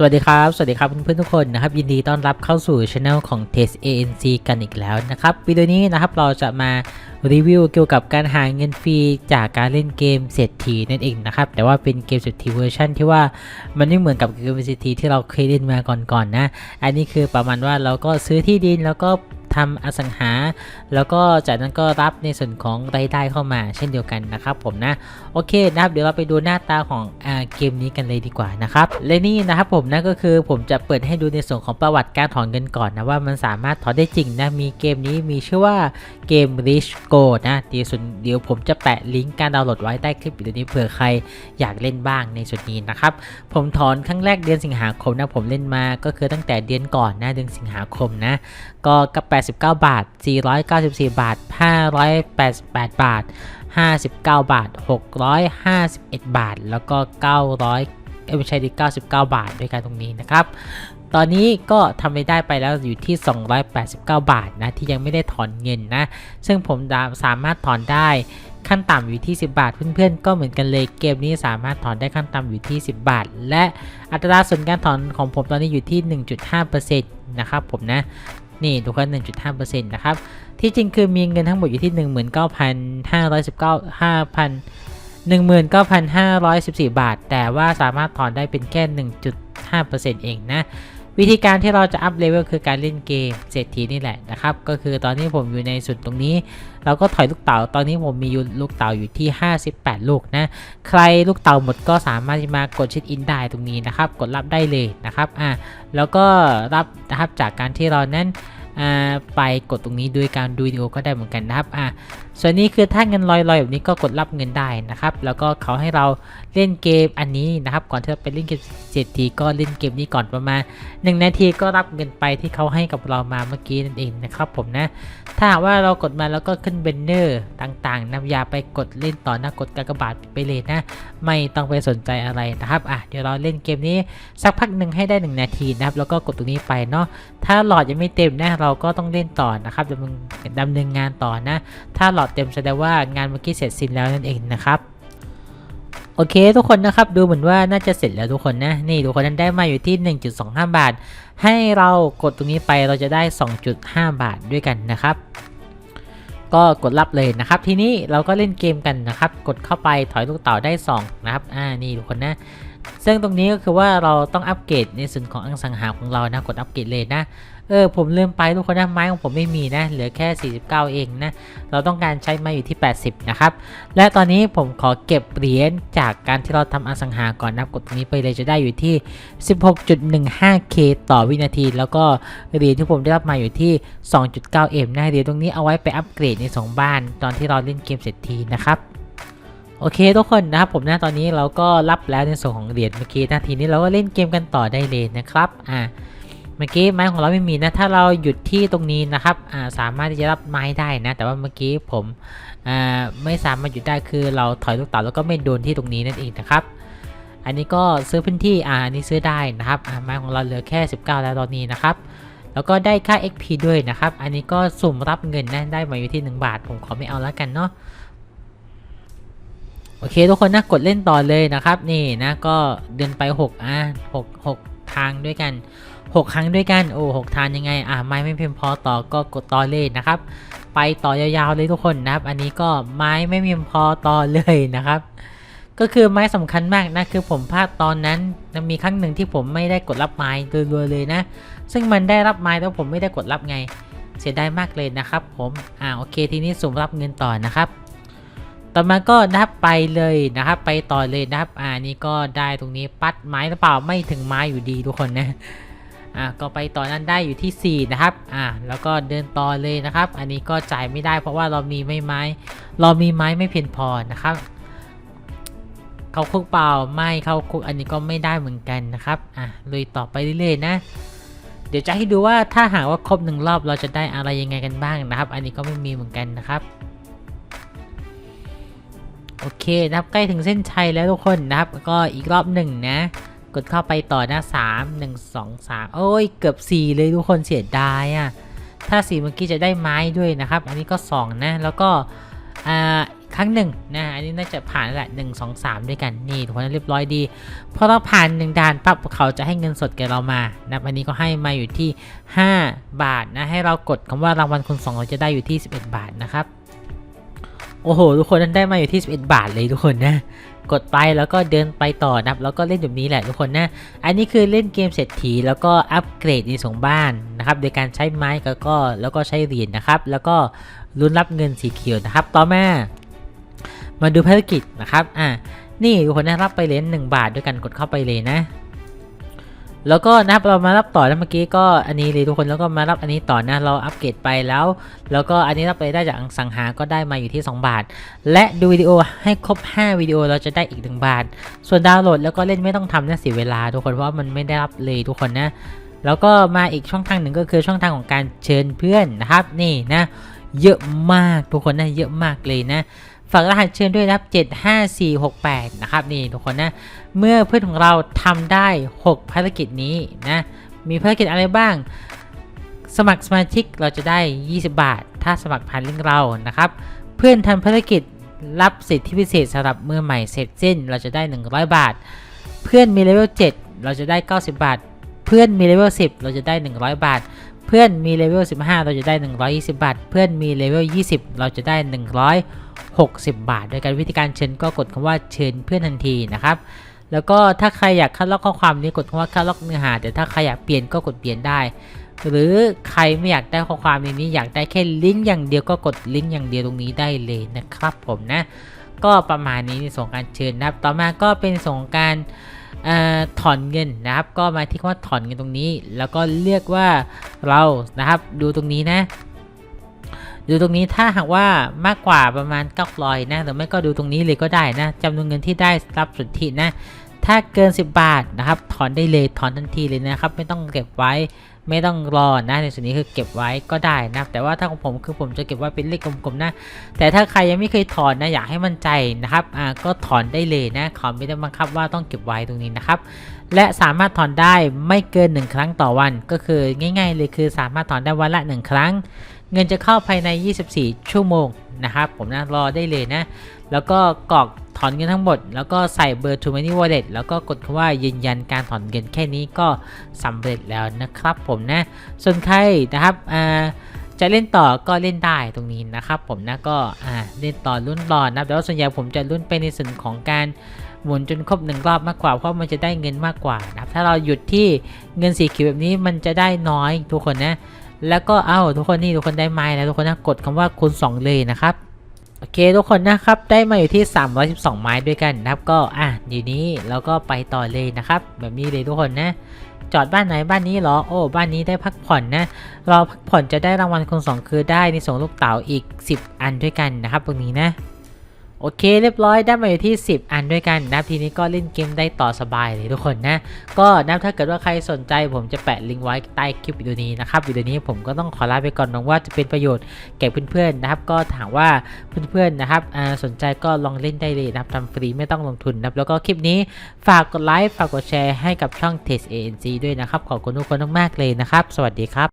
สวัสดีครับ สวัสดีครับเพื่อนๆทุกคนนะครับ ยินดีต้อนรับเข้าสู่ช anel ของ Test ANC กันอีกแล้วนะครับ วิดีโอนี้นะครับเราจะมารีวิวเกี่ยวกับการหาเงินฟรีจากการเล่นเกมเศรษฐีนั่นเองนะครับ แต่ว่าเป็นเกมเศรษฐีเวอร์ชันที่ว่ามันไม่เหมือนกับเกมเศรษฐีที่เราเคยเล่นมาก่อนๆนะอันนี้คือประมาณว่าเราก็ซื้อที่ดินแล้วก็ ทำอสังหา แล้วก็จากนั้นก็รับในส่วนของรายได้เข้ามาเช่นเดียวกันนะครับผมนะโอเคนะครับเดี๋ยวเราไปดูหน้าตาของอเกมนี้กันเลยดีกว่านะครับและนี่นะครับผมนะก็คือผมจะเปิดให้ดูในส่วนของประวัติการถอนเงินก่อนนะว่ามันสามารถถอนได้จริงนะมีเกมนี้มีชื่อว่าเกม Rich Go นะเดี๋ยวส่วนเดี๋ยวผมจะแปะลิงก์การดาวน์โหลดไว้ใต้คลิปวิดีโอนี้เผื่อใครอยากเล่นบ้างในส่วนนี้นะครับผมถอนครั้งแรกเดือนสิงหาคมนะผมเล่นมาก็คือตั้งแต่เดือนก่อนนะเดือนสิงหาคมนะก็กับ89 บาท 494 บาท 588 บาท 59 บาท 651 บาท แล้วก็ 900เอ้ยไม่ใช่ดิ99 บาทด้วยกันตรงนี้นะครับ ตอนนี้ก็ทำรายได้ไปแล้วอยู่ที่ 289 บาทนะที่ยังไม่ได้ถอนเงินนะ ซึ่งผมสามารถถอนได้ขั้นต่ำอยู่ที่ 10 บาท เพื่อนๆ ก็เหมือนกันเลยเกมนี้สามารถถอนได้ขั้นต่ำอยู่ที่ 10 บาท และอัตราส่วนการถอนของผมตอนนี้อยู่ที่ 1.5%นะครับผมนะ นี่ดูแค่1.5%นะครับ ที่จริงคือมีเงินทั้งหมดอยู่ที่ 19,519 5,000 19,514 บาท แต่ว่าสามารถถอนได้เป็นแค่ 1.5%เองนะ วิธีการที่เราจะอัพเลเวลคือการเล่นเกมเศรษฐีนี่แหละนะครับ ก็คือตอนนี้ผมอยู่ในสุดตรงนี้ เราก็ถอยลูกเต๋าตอนนี้ผมมีลูกเต๋าอยู่ที่ 58 ลูกนะ ใครลูกเต๋าหมดก็สามารถมากดช็คอินได้ตรงนี้นะครับ กดรับได้เลยนะครับอ่าแล้วก็รับนะครับจากการที่เรานั้นอ่าไปกดตรงนี้ด้วยการดูวิดีโอก็ได้เหมือนกันนะครับอ่า ส่วนนี้คือถ้าเงินลอยๆแบบนี้ก็กดรับเงินได้นะครับ แล้วก็เขาให้เราเล่นเกมอันนี้นะครับ ก่อนที่เราไปเล่นเกมเศรษฐีก็เล่นเกมนี้ก่อนประมาณ 1 นาทีก็รับเงินไปที่เขาให้กับเรามาเมื่อกี้นั่นเองนะครับผมนะ ถ้าหากว่าเรากดมาแล้วก็ขึ้นเบนเนอร์ต่างๆนะอย่าไปกดเล่นต่อนะกดกากบาทไปเลยนะ ไม่ต้องไปสนใจอะไรนะครับอะเดี๋ยวเราเล่นเกมนี้สักพักหนึ่งให้ได้ 1 นาทีนะครับ แล้วก็กดตรงนี้ไปเนาะถ้าหลอดยังไม่เต็มนะเราก็ต้องเล่นต่อนะครับดำเนินดำเนินงานต่อนะ ถ้าหลอดเต็มแสดงว่างานเมื่อกี้เสร็จสิ้นแล้วนั่นเองนะครับโอเคทุกคนนะครับดูเหมือนว่าน่าจะเสร็จแล้วทุกคนนะนี่ทุกคนนั้นได้มาอยู่ที่ 1.25 บาท ให้เรากดตรงนี้ไปเราจะได้ 2.5 บาทด้วยกันนะครับ ก็กดรับเลยนะครับ ทีนี้เราก็เล่นเกมกันนะครับ กดเข้าไปถอยลูกเต๋าได้ 2 นะครับอ่านี่ทุกคนนะ ซึ่งตรงนี้ก็คือว่าเราต้องอัปเกรดในส่วนของอสังหาของเรานะกดอัปเกรดเลยนะเออผมลืมไปทุกคนนะไม้ของผมไม่มีนะ เหลือแค่ 49 เองนะ เราต้องการใช้ไม้อยู่ที่ 80 นะครับ และตอนนี้ผมขอเก็บเหรียญจากการที่เราทำอสังหาก่อนนะกดตรงนี้ไปเลยจะได้อยู่ที่ 16.15k ต่อวินาที แล้วก็เหรียญที่ผมได้รับมาอยู่ที่ 2.9m นะเหรียญตรงนี้เอาไว้ไปอัปเกรดในสองบ้าน ตอนที่เราเล่นเกมเสร็จทีนะครับ โอเคทุกคนนะครับผมนะตอนนี้เราก็รับแล้วในส่วนของเหรียญเมื่อกี้นะทีนี้เราก็เล่นเกมกันต่อได้เลยนะครับอ่าเมื่อกี้ไม้ของเราไม่มีนะถ้าเราหยุดที่ตรงนี้นะครับอ่าสามารถที่จะรับไม้ได้นะ แต่ว่าเมื่อกี้ผมอ่าไม่สามารถหยุดได้คือเราถอยลูกเต๋าแล้วก็ไม่โดนที่ตรงนี้นั่นเองนะครับ อันนี้ก็ซื้อพื้นที่อ่าอันนี้ซื้อได้นะครับอ่าไม้ของเราเหลือแค่ 19 แล้วตอนนี้นะครับแล้วก็ได้ค่า XP ด้วยนะครับ อันนี้ก็สุ่มรับเงินนะได้มาอยู่ที่ 1 บาท ผมขอไม่เอาแล้วกันเนาะ โอเคทุกคนนะกดเล่นต่อเลยนะครับ นี่นะก็เดินไป 6 อะ6 6ทางด้วยกัน 6 ครั้งด้วยกัน โอ้หกทางยังไง อะไม้ไม่เพียงพอต่อก็กดต่อเลยนะครับ ไปต่อยาวๆเลยทุกคนนะครับ อันนี้ก็ไม้ไม่เพียงพอต่อเลยนะครับ ก็คือไม้สำคัญมากนะคือผมพลาดตอนนั้นมีครั้งหนึ่งที่ผมไม่ได้กดรับไม้รัวๆเลยนะ ซึ่งมันได้รับไม้แล้วผมไม่ได้กดรับไง เสียดายมากเลยนะครับ ผมอ่าโอเคทีนี้สุ่มรับเงินต่อนะครับ ต่อมาก็นะครับไปเลยนะครับ ไปต่อเลยนะครับ อ่านี่ก็ได้ตรงนี้ปัดไม้หรือเปล่าไม่ถึงไม้อยู่ดีทุกคนนะอ่าก็ไปต่อนั้นได้อยู่ที่ 4 นะครับ อ่าแล้วก็เดินต่อเลยนะครับ อันนี้ก็จ่ายไม่ได้เพราะว่าเรามีไม่ไม้ เรามีไม้ไม่เพียงพอนะครับ เข้าคุกเปล่าไม่เข้าคุกอันนี้ก็ไม่ได้เหมือนกันนะครับ อะเลยต่อไปเรื่อยๆนะ เดี๋ยวจะให้ดูว่าถ้าหากว่าครบหนึ่งรอบเราจะได้อะไรยังไงกันบ้างนะครับ อันนี้ก็ไม่มีเหมือนกันนะครับ โอเคนะครับใกล้ถึงเส้นชัยแล้วทุกคนนะครับก็อีกรอบหนึ่งนะ กดเข้าไปต่อนะสามหนึ่งสองสามโอ้ยเกือบสี่เลยทุกคนเสียดายอะ่ะถ้าสี่เมื่อกี้จะได้ไม้ด้วยนะครับ อันนี้ก็สองนะแล้วก็อ่าครั้งหนึ่งนะอันนี้น่าจะผ่านแล้วแหละหนึ่งสองสามด้วยกันนี่ทุกคนเรียบร้อยดีพอเราผ่านหนึ่งด่านปั๊บเขาจะให้เงินสดแกเรามานะอันนี้ก็ให้มาอยู่ที่ 5 บาทนะให้เรากดคำว่ารางวัลคูณ2เราจะได้อยู่ที่ 11 บาทนะครับ อ้โห ทุกคนนั้นได้มาอยู่ที่ 11 บาทเลยทุกคนนะ กดไปแล้วก็เดินไปต่อนับแล้วก็เล่นแบบนี้แหละทุกคนนะ อันนี้คือเล่นเกมเศรษฐีแล้วก็อัปเกรดในสงบ้านนะครับ โดยการใช้ไม้แล้วก็แล้วก็ใช้เหรียญนะครับ แล้วก็ลุ้นรับเงินสีเขียวนะครับ ต่อมามาดูภารกิจนะครับ อ่า นี่ทุกคนนะรับไปเหรียญหนึ่งบาทด้วยกันกดเข้าไปเลยนะ แล้วก็นะครับเรามารับต่อแล้วเมื่อกี้ก็อันนี้เลยทุกคนแล้วก็มารับอันนี้ต่อนะเราอัปเกรดไปแล้ว แล้วก็อันนี้รับไปได้จากอังสังหาก็ได้มาอยู่ที่ 2 บาท และดูวิดีโอให้ครบ 5 วิดีโอเราจะได้อีก 1 บาท ส่วนดาวน์โหลดแล้วก็เล่นไม่ต้องทำนะเสียเวลา ทุกคนเพราะว่ามันไม่ได้รับเลยทุกคนนะแล้วก็มาอีกช่องทางหนึ่งก็คือช่องทางของการเชิญเพื่อนนะครับนี่นะเยอะมากทุกคนนะเยอะมากเลยนะ ฝากรหัสเชิญด้วยนะครับ 75468 นะครับนี่ทุกคนนะ เมื่อเพื่อนของเราทำได้ 6 ภารกิจนี้นะ มีภารกิจอะไรบ้าง สมัครสมาชิกเราจะได้ 20 บาท ถ้าสมัครผ่านลิงก์เรานะครับ เพื่อนทำภารกิจรับสิทธิพิเศษสำหรับมือใหม่เสร็จสิ้นเราจะได้ 100 บาท เพื่อนมีเลเวล 7 เราจะได้ 90 บาท เพื่อนมีเลเวล 10 เราจะได้ 100 บาท เพื่อนมีเลเวล 15 เราจะได้ 120 บาท เพื่อนมีเลเวล 20 เราจะได้ 160 บาท โดยการวิธีการเชิญก็กดคำว่าเชิญเพื่อนทันทีนะครับ แล้วก็ถ้าใครอยากคัดลอกข้อความนี้กดคำว่าคัดลอกเนื้อหา แต่ถ้าใครอยากเปลี่ยนก็กดเปลี่ยนได้ หรือใครไม่อยากได้ข้อความในนี้อยากได้แค่ลิงก์อย่างเดียวก็กดลิงก์อย่างเดียวตรงนี้ได้เลยนะครับผมนะ ก็ประมาณนี้ในส่วนของการเชิญนะครับ ต่อมาก็เป็นส่วนของการ อถอนเงินนะครับ ก็มาที่คำว่าถอนเงินตรงนี้ แล้วก็เรียกว่าเรานะครับดูตรงนี้นะ ดูตรงนี้ถ้าหากว่ามากกว่าประมาณ900นะหรือไม่ก็ดูตรงนี้เลยก็ได้นะจำนวนเงินที่ได้รับสุทธินะ ถ้าเกิน 10 บาทนะครับ ถอนได้เลยถอนทันทีเลยนะครับ ไม่ต้องเก็บไว้ ไม่ต้องรอนะในส่วนนี้คือเก็บไว้ก็ได้นะแต่ว่าถ้าของผมคือผมจะเก็บไว้เป็นเลขกลมๆนะแต่ถ้าใครยังไม่เคยถอนนะอยากให้มั่นใจนะครับอ่าก็ถอนได้เลยนะขอไม่ได้บังคับว่าต้องเก็บไว้ตรงนี้นะครับและสามารถถอนได้ไม่เกิน 1 ครั้งต่อวัน ก็คือง่าย ๆ เลยคือสามารถถอนได้วันละ 1 ครั้ง เงินจะเข้าภายใน 24 ชั่วโมงนะครับ ผมนะรอได้เลยนะ แล้วก็กรอกถอนเงินทั้งหมด แล้วก็ใส่เบอร์ To Money Wallet แล้วก็กดคำว่ายืนยันการถอนเงินแค่นี้ก็สำเร็จแล้วนะครับผมนะ ส่วนใครนะครับอ่าจะเล่นต่อก็เล่นได้ตรงนี้นะครับผมนะก็อ่าเล่นต่อรุ่นรอนะแต่ว่าส่วนใหญ่ผมจะรุ่นไปในส่วนของการหมุนจนครบหนึ่งรอบมากกว่าเพราะมันจะได้เงินมากกว่านะครับถ้าเราหยุดที่เงินสีเขียวแบบนี้มันจะได้น้อยทุกคนนะ แล้วก็เอ้าทุกคนนี่ทุกคนได้ไม้แล้วทุกคนนะกดคำว่าคูณ2เลยนะครับโอเคทุกคนนะครับได้มาอยู่ที่ 312 ไม้ด้วยกันนะครับ ก็อะอยู่นี้เราก็ไปต่อเลยนะครับ แบบนี้เลยทุกคนนะ จอดบ้านไหนบ้านนี้เหรอโอ้บ้านนี้ได้พักผ่อนนะเราพักผ่อนจะได้รางวัลคูณ2คือได้ในส่งลูกเต๋าอีก 10 อันด้วยกันนะครับตรงนี้นะ โอเคเรียบร้อยได้มาอยู่ที่ 10 อันด้วยกันนับทีนี้ก็เล่นเกมได้ต่อสบายเลยทุกคนนะ ก็นับถ้าเกิดว่าใครสนใจผมจะแปะลิงก์ไว้ใต้คลิปวิดีโอนี้นะครับวิดีโอนี้ผมก็ต้องขอลาไปก่อนหวังว่าจะเป็นประโยชน์แก่เพื่อนๆนะครับ ก็ถามว่าเพื่อนๆนะครับสนใจก็ลองเล่นได้เลยนะครับทำฟรีไม่ต้องลงทุนนะครับแล้วก็คลิปนี้ฝากกดไลค์ฝากกดแชร์ให้กับช่อง Test ANC ด้วยนะครับขอบคุณทุกคนมากๆเลยนะครับ สวัสดีครับ